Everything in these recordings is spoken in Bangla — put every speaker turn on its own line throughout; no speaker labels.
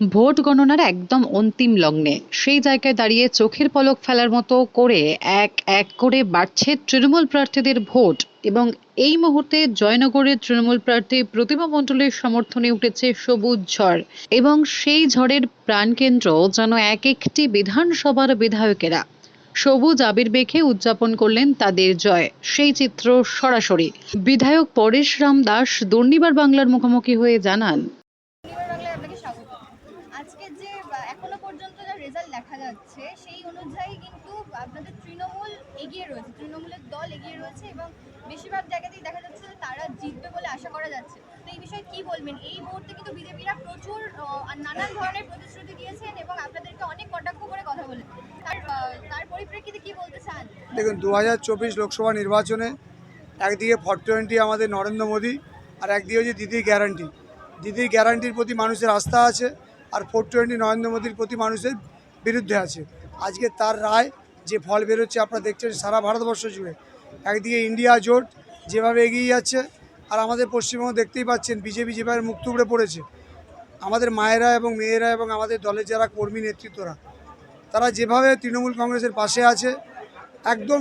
ভোট গণনার একদম অন্তিম লগ্নে। সেই জায়গায় দাঁড়িয়ে চোখের পলক ফেলার মতো করে এক এক করে বাড়ছে তৃণমূল প্রার্থীদের ভোট এবং এই মুহূর্তে জয়নগরের তৃণমূল প্রার্থী প্রতিমা মণ্ডলের সমর্থনে উঠেছে সবুজ ঝড় এবং সেই ঝড়ের প্রাণকেন্দ্র যেন এক একটি বিধানসভার বিধায়কেরা। সবুজ আবির বেখে উদযাপন করলেন তাদের জয়। সেই চিত্র সরাসরি। বিধায়ক পরেশ রাম দাস, দুর্নিবার বাংলার মুখোমুখি হয়ে জানান
পরিবার বাংলায় আপনাকে স্বাগত আজকে যে আহ, এখনও পর্যন্ত যা রেজাল্ট যাচ্ছে সেই অনুযায়ী কিন্তু আপনাদের তৃণমূল এগিয়ে রয়েছে, তৃণমূলের দল এগিয়ে রয়েছে এবং বেশিরভাগ জায়গাতেই দেখা যাচ্ছে তারা জিতবে বলে আশা করা যাচ্ছে। তো এই বিষয়ে কি বলবেন? এই মুহূর্তে কিন্তু বিজেপিরা প্রচুর নানান ধরনের প্রতিশ্রুতি দিয়েছেন এবং আপনাদেরকে অনেক কটাক্ষ করে কথা বলেন তার তার পরিপ্রেক্ষিতে কি বলতে চান?
দেখুন দু হাজার চব্বিশ লোকসভা নির্বাচনে একদিকে ফর টোয়েন্টি আমাদের নরেন্দ্র মোদী আর একদিকে হচ্ছে দিদির গ্যারান্টি। দিদির গ্যারান্টির প্রতি মানুষের আস্থা আছে আর ফোর টোয়েন্টি নরেন্দ্র মোদীর প্রতি মানুষের বিরুদ্ধে আছে। আজকে তার রায় যে ফল বেরোচ্ছে, আপনারা দেখছেন সারা ভারতবর্ষ জুড়ে। একদিকে ইন্ডিয়া জোট যেভাবে এগিয়ে যাচ্ছে, আর আমাদের পশ্চিমবঙ্গ দেখতেই পাচ্ছেন, বিজেপি যেভাবে মুখ টুকরে পড়েছে। আমাদের মায়েরা এবং মেয়েরা এবং আমাদের দলের যারা কর্মী নেতৃত্বরা, তারা যেভাবে তৃণমূল কংগ্রেসের পাশে আছে, একদম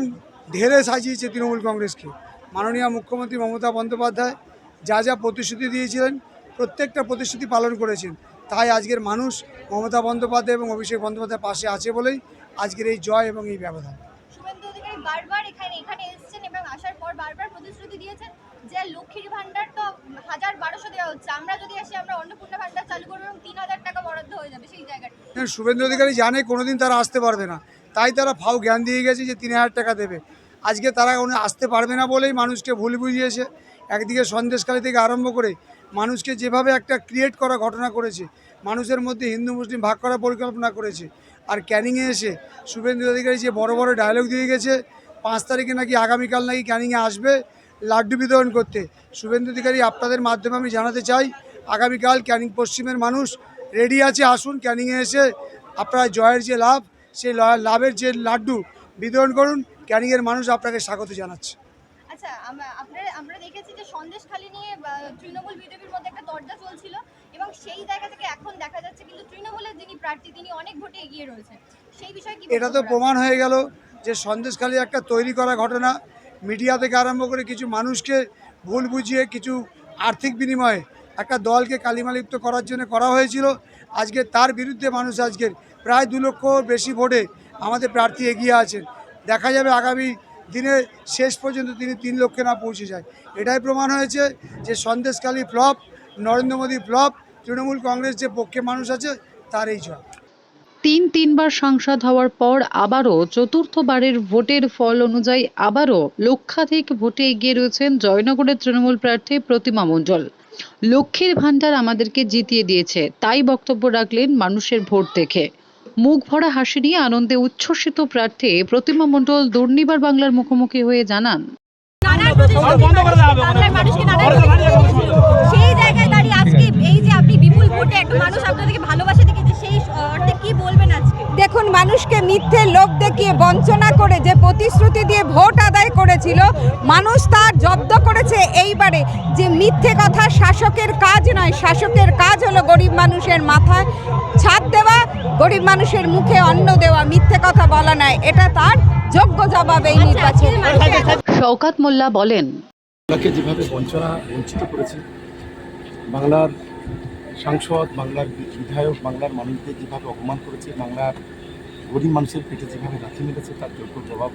ঢেলে সাজিয়েছে তৃণমূল কংগ্রেসকে। মাননীয় মুখ্যমন্ত্রী মমতা বন্দ্যোপাধ্যায় যা যা প্রতিশ্রুতি দিয়েছিলেন, প্রত্যেকটা প্রতিশ্রুতি পালন করেছেন। তাই আজকের মানুষ মমতা বন্দ্যোপাধ্যায় এবং অভিষেক বন্দ্যোপাধ্যায়ের পাশে আছে বলেই আজকের এই জয় এবং এই ব্যবধান।
শুভেন্দু অধিকারী বারবার এখানে এখানে এসেছেন এবং আসার পর বারবার প্রতিশ্রুতি দিয়েছেন যে লক্ষ্মীর ভান্ডার তো হাজার বারোশো দেওয়া হচ্ছে। আমরা যদি আসি আমরা অন্নপূর্ণা ভান্ডার চালু করব এবং তিন হাজার টাকা বরাদ্দ হয়ে যাবে সেই জায়গাটা
হ্যাঁ, শুভেন্দু অধিকারী জানে কোনোদিন তারা আসতে পারবে না। তাই তারা ফাও জ্ঞান দিয়ে গেছে যে তিন হাজার টাকা দেবে। আজকে তারা কোনো আসতে পারবে না বলেই মানুষকে ভুল বুঝিয়েছে। একদিকে সন্দেশকালী থেকে আরম্ভ করে মানুষকে যেভাবে একটা ক্রিয়েট করা ঘটনা করেছে, মানুষের মধ্যে হিন্দু, মুসলিম ভাগ করার পরিকল্পনা করেছে, আর ক্যানিংয়ে এসে শুভেন্দু অধিকারী যে বড় বড় ডায়লগ দিয়ে গেছে, পাঁচ তারিখে নাকি আগামীকাল নাকি ক্যানিংয়ে আসবে লাড্ডু বিতরণ করতে। শুভেন্দু অধিকারী, আপনাদের মাধ্যমে আমি জানাতে চাই, আগামীকাল ক্যানিং পশ্চিমের মানুষ রেডি আছে, আসুন ক্যানিংয়ে এসে আপনারা জয়ের যে লাভ, সেই লাভের যে লাড্ডু বিতরণ করুন ক্যানিংয়ের মানুষ আপনাকে স্বাগত জানাচ্ছে।
আচ্ছা আমরা আপনারা আমরা দেখেছি যে সন্দেশখালী নিয়ে তৃণমূল বিজেপির মধ্যে একটা দরজা চলছিল এবং সেই জায়গা থেকে এখন দেখা যাচ্ছে কিন্তু তৃণমূলের যিনি প্রার্থী তিনি অনেক ভোটে এগিয়ে রয়েছেন। সেই বিষয়ে কি
এটা তো প্রমাণ হয়ে গেল যে সন্দেশখালী একটা তৈরি করা ঘটনা। মিডিয়া থেকে আরম্ভ করে কিছু মানুষকে ভুল বুঝিয়ে কিছু আর্থিক বিনিময়ে একটা দলকে কালিমালিপ্ত করার জন্য করা হয়েছিল। আজকে তার বিরুদ্ধে মানুষ আজকের প্রায় দু লক্ষ বেশি ভোটে আমাদের প্রার্থী এগিয়ে আছেন। দেখা যাবে আগামী দিনে শেষ পর্যন্ত তিনি তিন লক্ষে না পৌঁছে যায়। এটাই প্রমাণ হয়েছে যে সন্দেশকালী ফ্লপ, নরেন্দ্র মোদী ফ্লপ, তৃণমূল কংগ্রেস যে পক্ষে মানুষ আছে, তার এই জয়।
তিন তিনবার সাংসদ হওয়ার পর আবারও চতুর্থবারের ভোটের ফল অনুযায়ী আবারও লক্ষাধিক ভোটে এগিয়ে রয়েছেন জয়নগরের তৃণমূল প্রার্থী প্রতিমা মণ্ডল। লক্ষ্মীর ভাণ্ডার আমাদেরকে জিতিয়ে দিয়েছে, তাই বক্তব্য রাখলেন মানুষের ভোট দেখে। মুখ ভরা হাসি নিয়ে আনন্দে উচ্ছ্বসিত প্রার্থী প্রতিমা মণ্ডল দুর্নিবার বাংলার মুখোমুখি হয়ে জানান।
সেই জায়গায় দাঁড়িয়ে আজকে এই যে আপনি বিপুল ভোটে একটা মানুষ আপনাদেরকে ভালোবাসা
দেখুন মানুষকে মিথ্যে লোক দেখিয়ে বঞ্চনা করে যে প্রতিশ্রুতি দিয়ে ভোট আদায় করেছিল মানুষ তার জব্দ করেছে এইবারে। যে মিথ্যে কথা শাসকের কাজ নয় শাসকের কাজ হলো গরিব মানুষের মাথায় ছাদ দেওয়া গরিব মানুষের মুখে অন্ন দেওয়া মিথ্যে কথা বলা নয়। এটা তার যোগ্য জবাব এই নির্বাচন।
শওকাত মোল্লা বলেন
বাংলাকে যেভাবে বঞ্চনা বঞ্চিত করেছে বাংলার সাংসদ বাংলার বিধায়ক বাংলার মানুষদের যেভাবে অপমান করেছে বাংলার গরিব মানুষের পেটে যেভাবে লাথি মেরেছে, তার যোগ্য জবাব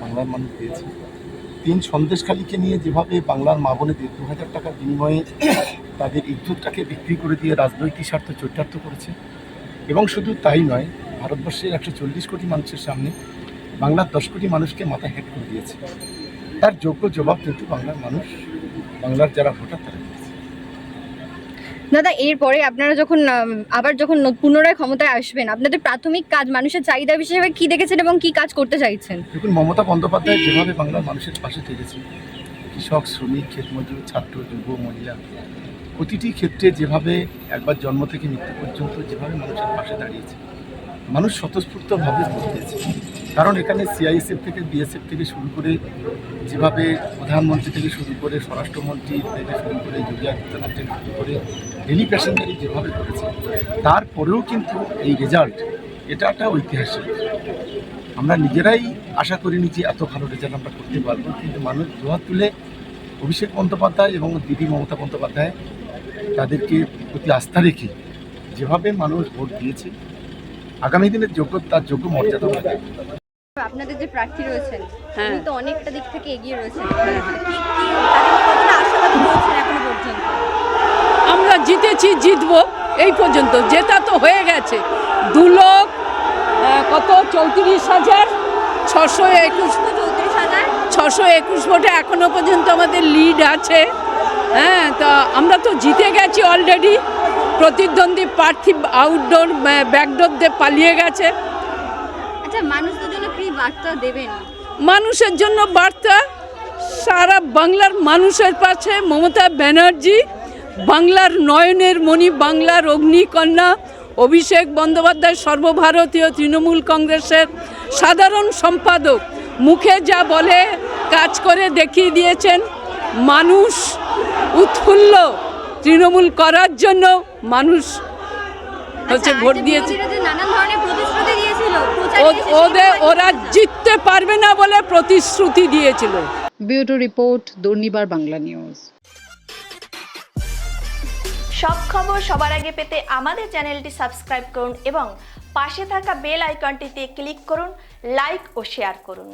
বাংলার মানুষ দিয়েছে। তিন সন্দেশখালীকে নিয়ে যেভাবে বাংলার মা বোনেদের দু হাজার টাকার বিনিময়ে তাদের ইজ্জতটাকে বিক্রি করে দিয়ে রাজনৈতিক স্বার্থ চরিতার্থ করেছে, এবং শুধু তাই নয়, ভারতবর্ষের একশো চল্লিশ কোটি মানুষের সামনে বাংলার দশ কোটি মানুষকে মাথা হেঁট করে দিয়েছে। তার যোগ্য জবাব কিন্তু বাংলার মানুষ, বাংলার যারা ভোটার তারা
দাদা, এরপরে আপনারা যখন আবার যখন পুনরায় ক্ষমতায় আসবেন, আপনাদের প্রাথমিক কাজ মানুষের চাহিদা হিসেবে কি দেখেছেন এবং কি কাজ করতে চাইছেন?
দেখুন, মমতা বন্দ্যোপাধ্যায় যেভাবে বাংলার মানুষের পাশে থেকেছে কৃষক, শ্রমিক ক্ষেতমজুর ছাত্র, যুব, মহিলা, প্রতিটি ক্ষেত্রে যেভাবে একবার জন্ম থেকে মৃত্যু পর্যন্ত যেভাবে মানুষের পাশে দাঁড়িয়েছে, মানুষ স্বতঃস্ফূর্তভাবে দিয়েছে। কারণ এখানে সিআইএসএফ থেকে বিএসএফ থেকে শুরু করে যেভাবে প্রধানমন্ত্রী থেকে শুরু করে স্বরাষ্ট্রমন্ত্রী থেকে শুরু করে যোগী আদিত্যনাথ থেকে শুরু করে ডেলি প্যাসেঞ্জারি যেভাবে করেছে, তারপরেও কিন্তু এই রেজাল্ট এটা একটা ঐতিহাসিক। আমরা নিজেরাই আশা করিনি যে এত ভালো রেজাল্ট আমরা করতে পারব, কিন্তু মানুষ জোয়ার তুলে অভিষেক বন্দ্যোপাধ্যায় এবং দিদি মমতা বন্দ্যোপাধ্যায় তাদেরকে প্রতি আস্থা রেখে যেভাবে মানুষ ভোট দিয়েছে, আগামী দিনের যোগ্য, তার যোগ্য মর্যাদা
আপনাদের যে প্রার্থী রয়েছেন
হ্যাঁ।
উনি তো অনেকটা দিক থেকে এগিয়ে রয়েছেন। এখনও পর্যন্ত?
আমরা জিতেছি জিতবো এই পর্যন্ত। জেতা তো হয়ে গেছে। দু লোক কত? চৌত্রিশ হাজার ছশো একুশ। ছশো একুশ ভোটে এখনও পর্যন্ত আমাদের লিড আছে। হ্যাঁ তা আমরা তো জিতে গেছি অলরেডি প্রতিদ্বন্দ্বী প্রার্থী আউটডোর ব্যাকডোর দিয়ে পালিয়ে গেছে।
আচ্ছা মানুষদের জন্য কি বার্তা দেবেন।
মানুষের জন্য বার্তা, সারা বাংলার মানুষের পাশে মমতা ব্যানার্জি, বাংলার নয়নের মণি, বাংলার অগ্নিকন্যা, অভিষেক বন্দ্যোপাধ্যায় সর্বভারতীয় তৃণমূল কংগ্রেসের সাধারণ সম্পাদক, মুখে যা বলে, কাজ করে দেখিয়ে দিয়েছেন। মানুষ উৎফুল্ল। তৃণমূল করার জন্য মানুষ হচ্ছে
আচ্ছা,
ভোট দিয়েছে।
নানান ধরনের প্রতিশ্রুতি দিয়েছিল
ওদের ওরা জিততে পারবে না বলে প্রতিশ্রুতি দিয়েছিল।
Bureau report Durnibar Bangla news.
সব খবর সবার আগে পেতে আমাদের চ্যানেলটি সাবস্ক্রাইব করুন এবং পাশে থাকা বেল আইকনটিতে ক্লিক করুন লাইক ও শেয়ার করুন।